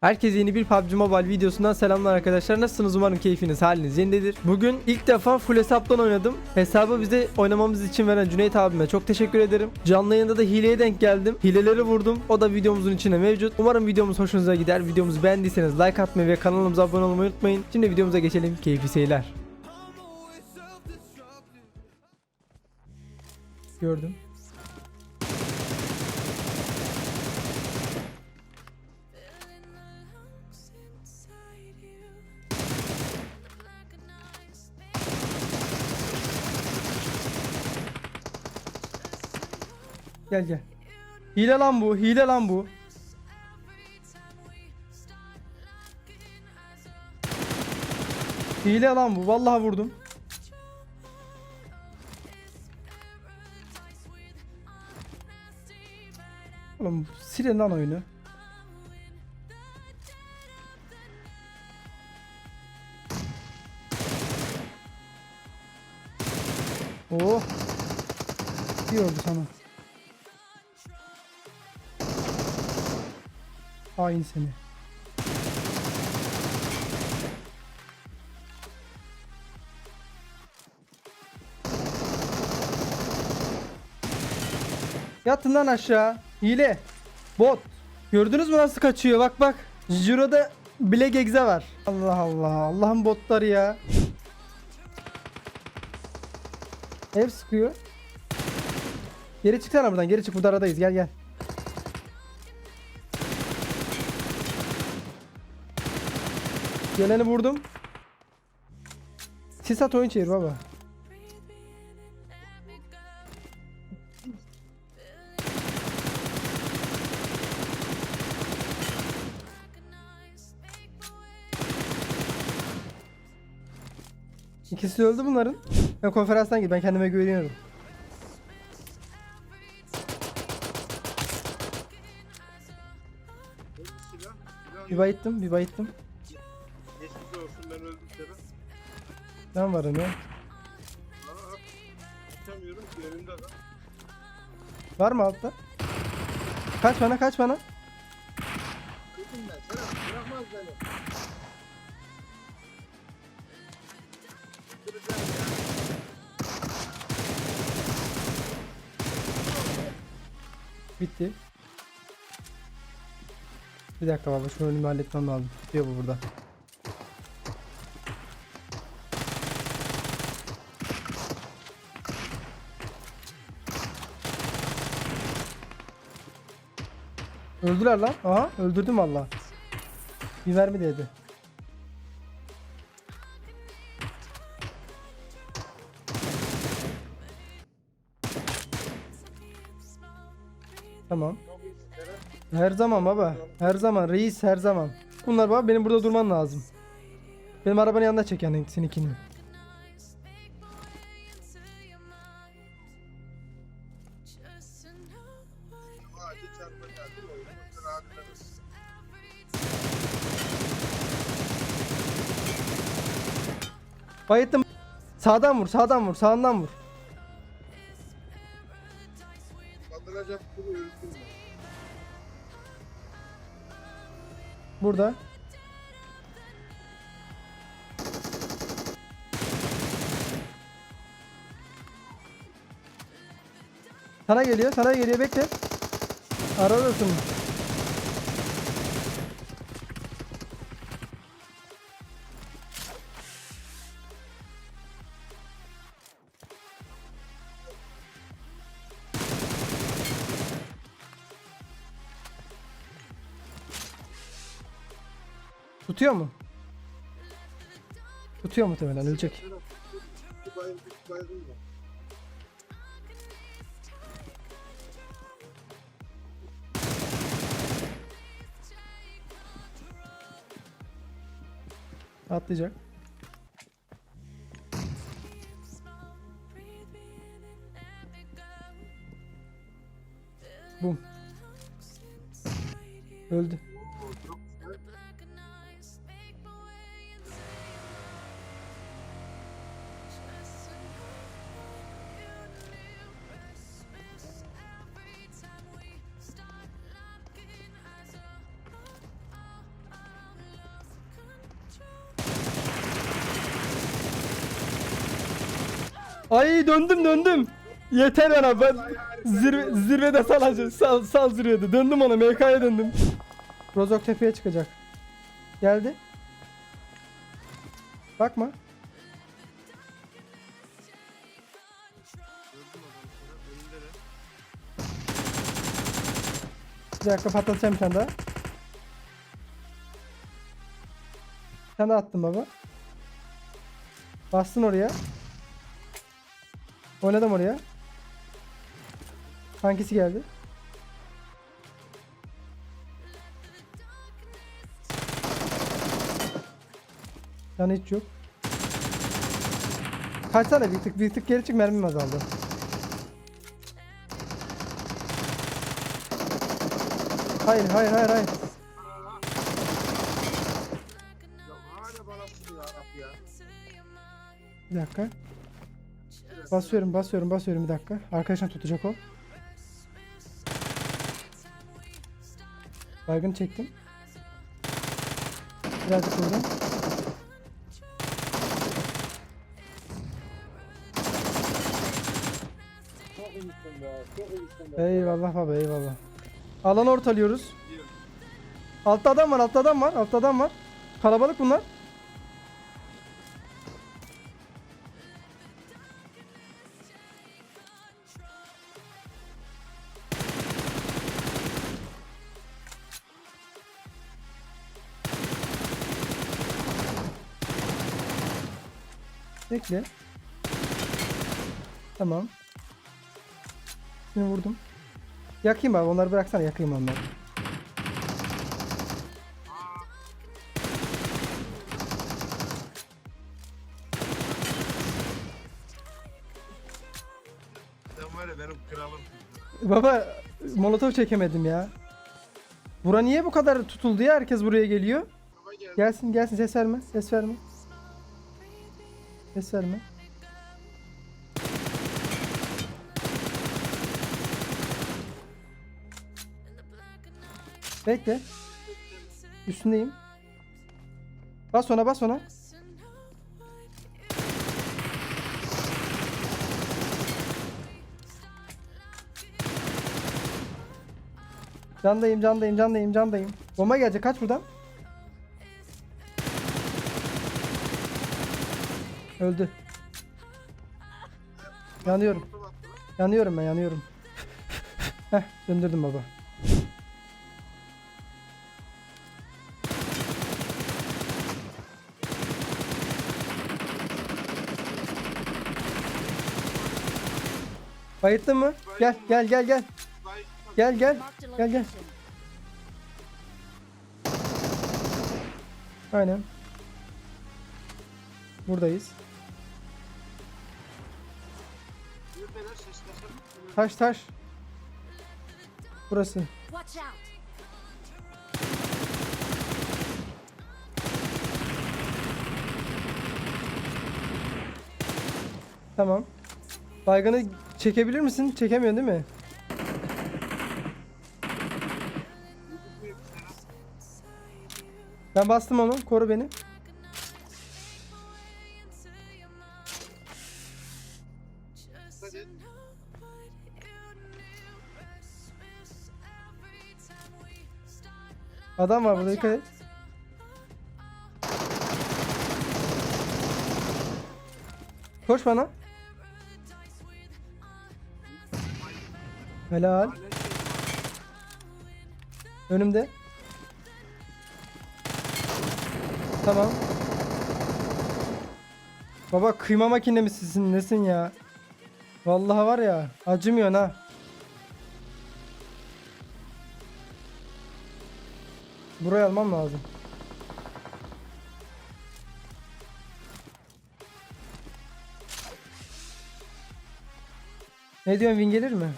Herkese yeni bir PUBG Mobile videosundan selamlar arkadaşlar. Nasılsınız? Umarım keyfiniz, haliniz yerindedir. Bugün ilk defa full hesaptan oynadım. Hesabı bize oynamamız için veren Cüneyt abime çok teşekkür ederim. Canlı yayında da hileye denk geldim. Hileleri vurdum. O da videomuzun içine mevcut. Umarım videomuz hoşunuza gider. Videomuzu beğendiyseniz like atmayı ve kanalımıza abone olmayı unutmayın. Şimdi videomuza geçelim. Keyifli seyirler. Gördüm. Gel gel. Hile lan bu, hile lan bu. Hile lan bu, vallahi vurdum. Oğlum silin lan oyunu. Oh. İyi oldu sana. Hain seni. Yatın lan aşağı. Hile. Bot. Gördünüz mü nasıl kaçıyor? Bak bak. Jiro'da Black Exe var. Allah Allah. Allah'ın botları ya. Ev sıkıyor. Geri çıksana buradan. Geri çık. Burada aradayız. Gel gel. Geleni vurdum. Sis at oyun çevir baba. İkisi öldü bunların. Ben konferanstan git. Ben kendime güveniyorum. Bir bayıttım, bir bayıttım. Geçmiş olsun ben öldüm Serap. Ben varım ya. Aa, tutamıyorum ki önümde adam. Var mı altta? Kaç bana, kaç bana. Kızım ben Serap bırakmaz beni. Kıracağım ya. Bitti. Bir dakika baba, şu önümü halletmem lazım. Tutuyor bu burada. Öldüler lan. Aha, öldürdüm valla. Bir mermi değdi. Tamam. Her zaman baba. Her zaman reis her zaman. Bunlar baba benim burada durman lazım. Benim arabanın yanında çek yani seninkini. Atlarız. Bayıttım. Sağdan vur, sağdan vur, sağından vur. Burada. Sana geliyor, sana geliyor bekle. Aradasın. Tutuyor mu? Tutuyor muhtemelen ölecek. Serap, bir Atlayacak. Bum. Ay döndüm döndüm. Yeter bana ben zirve, zirvede salacağım. Sal, sal zirvede. Döndüm ona MK'ya döndüm. Rozok tepeye çıkacak. Geldi. Bakma. Bir dakika patlatacağım bir tane daha. Bir tane attım baba. Bastın oraya. Oynadım oraya. Hangisi geldi? Yani hiç yok. Kaçsana bir tık bir tık geri çık mermim azaldı. Hayır hayır hayır hayır. Bir dakika. Basıyorum basıyorum basıyorum bir dakika. Arkadaşım tutacak o. Baygın çektim. Birazcık vurdum. Eyvallah baba eyvallah. Alan ortalıyoruz. Altta adam var altta adam var altta adam var. Kalabalık bunlar. Bekle. Tamam. Şimdi vurdum. Yakayım abi onları bıraksana yakayım onları. Sen var ya benim kralım. Baba molotof çekemedim ya. Bura niye bu kadar tutuldu ya herkes buraya geliyor? Gelsin gelsin ses verme ses verme. Ses verme. Bekle. Üstündeyim. Bas ona bas ona. Candayım candayım candayım candayım. Bomba gelecek kaç buradan. Öldü. Yanıyorum. Yanıyorum ben yanıyorum. Heh döndürdüm baba. Bayıttın mı? Gel gel gel gel. Gel gel. Gel gel. Aynen. Buradayız. Yürümeler seslesin. Taş taş. Burası. Watch out. Tamam. Baygını çekebilir misin? Çekemiyorsun değil mi? Ben bastım onu. Koru beni. Adam var burada dikkat et. Koş bana. Helal. Önümde. Tamam. Baba kıyma makine misin nesin ya? Vallahi var ya acımıyorsun ha. Burayı almam lazım. Ne diyorsun win gelir mi?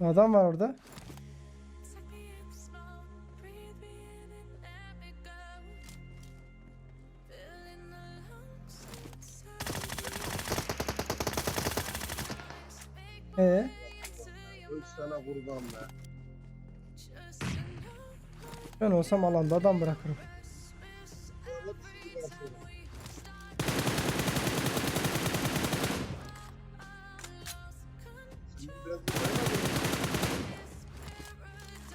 Adam var orada. Ee? Üç tane kurban be. Ben olsam alanda adam bırakırım.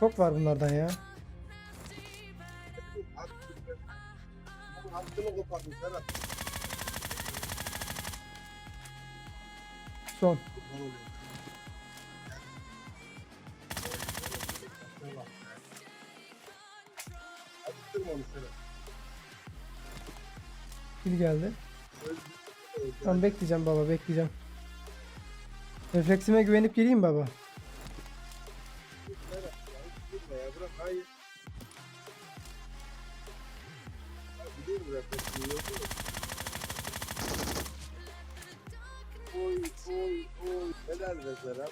Çok var bunlardan ya. Son. Kill geldi. Tamam bekleyeceğim baba bekleyeceğim. Refleksime güvenip geleyim baba. Oy oy oy. Helal be Serhat.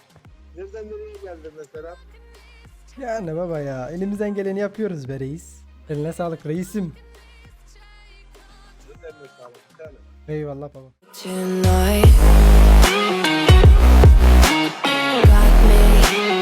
Nereden nereye geldin be Serhat? Yani baba ya elimizden geleni yapıyoruz be reis. Eline sağlık reisim. Ellerine sağlık bir tane. Eyvallah baba. Tonight got me